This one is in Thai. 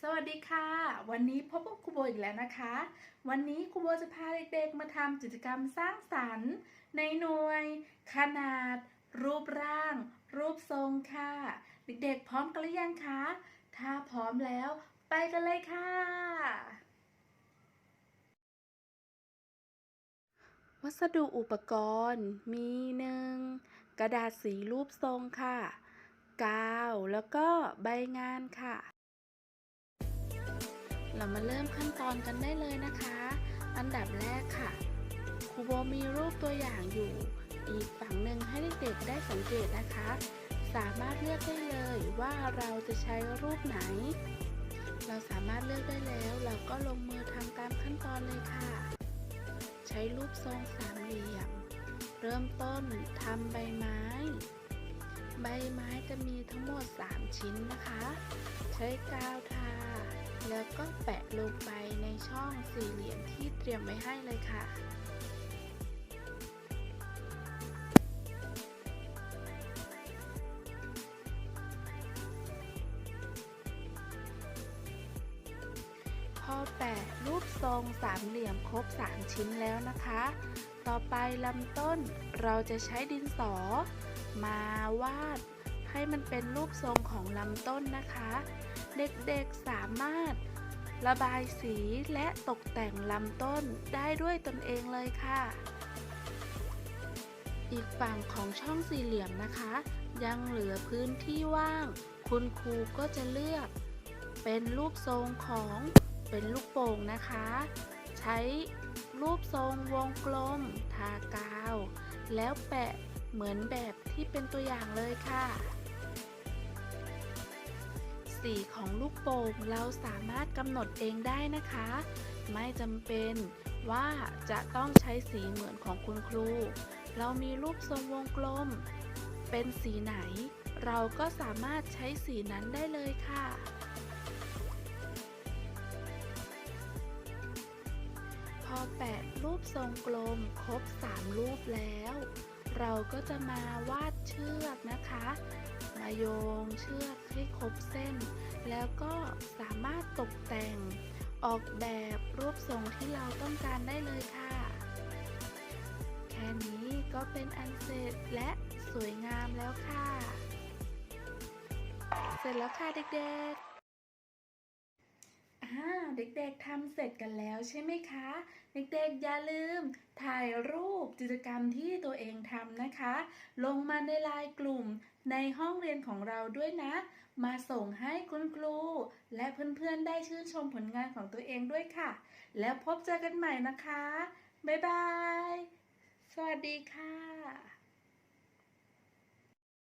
สวัสดีค่ะ วันนี้พบกับครูโบอีกแล้วนะคะ วันนี้ครูโบจะพาเด็กๆมาทำกิจกรรมสร้างสรรค์ ในหน่วย ขนาด รูปร่าง รูปทรงค่ะ เด็กๆพร้อมกันหรือยังคะ ถ้าพร้อมแล้ว ไปกันเลยค่ะ วัสดุอุปกรณ์มีหนึ่งกระดาษสีรูปทรงค่ะ กาวแล้วก็ใบงานค่ะ เรามาเริ่มขั้นตอนกันได้เลยนะคะ อันดับแรกค่ะครูโบมีรูปตัวอย่างอยู่ อีกฝั่งหนึ่งให้เด็กๆได้สังเกตนะคะ สามารถเลือกได้เลยว่าเราจะใช้รูปไหน เราสามารถเลือกได้แล้ว เราก็ลงมือทำตามขั้นตอนเลยค่ะ ใช้รูปทรงสามเหลี่ยม เริ่มต้นทำใบไม้ ใบไม้จะมีทั้งหมด 3 ชิ้นนะคะ ใช้กาวทา แล้วก็แปะลงไปในช่องสี่เหลี่ยมที่เตรียมไว้ให้เลยค่ะพอแปะรูปทรงสามเหลี่ยมครบ 3 ชิ้นแล้วนะคะ ต่อไปลำต้นเราจะใช้ดินสอ มาวาด ให้มันเป็นรูปทรงของลำต้นนะคะ เด็กๆสามารถระบายสีและตกแต่งลำต้นได้ด้วยตนเองเลยค่ะ อีกฝั่งของช่องสี่เหลี่ยมนะคะ ยังเหลือพื้นที่ว่าง คุณครูก็จะเลือก เป็นรูปทรงของเป็นลูกโป่งนะคะ ใช้รูปทรงวงกลม ทากาว แล้วแปะเหมือนแบบที่เป็นตัวอย่างเลยค่ะ สีของลูกโป่งเราสามารถกำหนดเองได้นะคะ ไม่จำเป็นว่าจะต้องใช้สีเหมือนของคุณครู เรามีรูปทรงวงกลม เป็นสีไหน เราก็สามารถใช้สีนั้นได้เลยค่ะพอแปะรูปทรงกลมครบ 3 รูปแล้ว เราก็จะมาวาดเชือกนะคะ มาโยงเชือกให้ครบเแล้วก็สามารถตกแต่งออกแบบรูปทรงที่เราต้องการได้เลยค่ะ แค่นี้ก็เป็นอันเสร็จและสวยงามแล้วค่ะ เสร็จแล้วค่ะเด็กๆ อ่าเด็กๆทำเสร็จกันแล้วใช่ไหมคะ เด็กๆอย่าลืม ถ่ายรูปกิจกรรมที่ตัวเองทำนะคะ ลงมาในไลน์กลุ่มในห้องเรียนของเราด้วยนะ มาส่งให้คุณครู และเพื่อนๆได้ชื่นชมผลงานของตัวเองด้วยค่ะ แล้วพบเจอกันใหม่นะคะ บ๊ายบาย สวัสดีค่ะ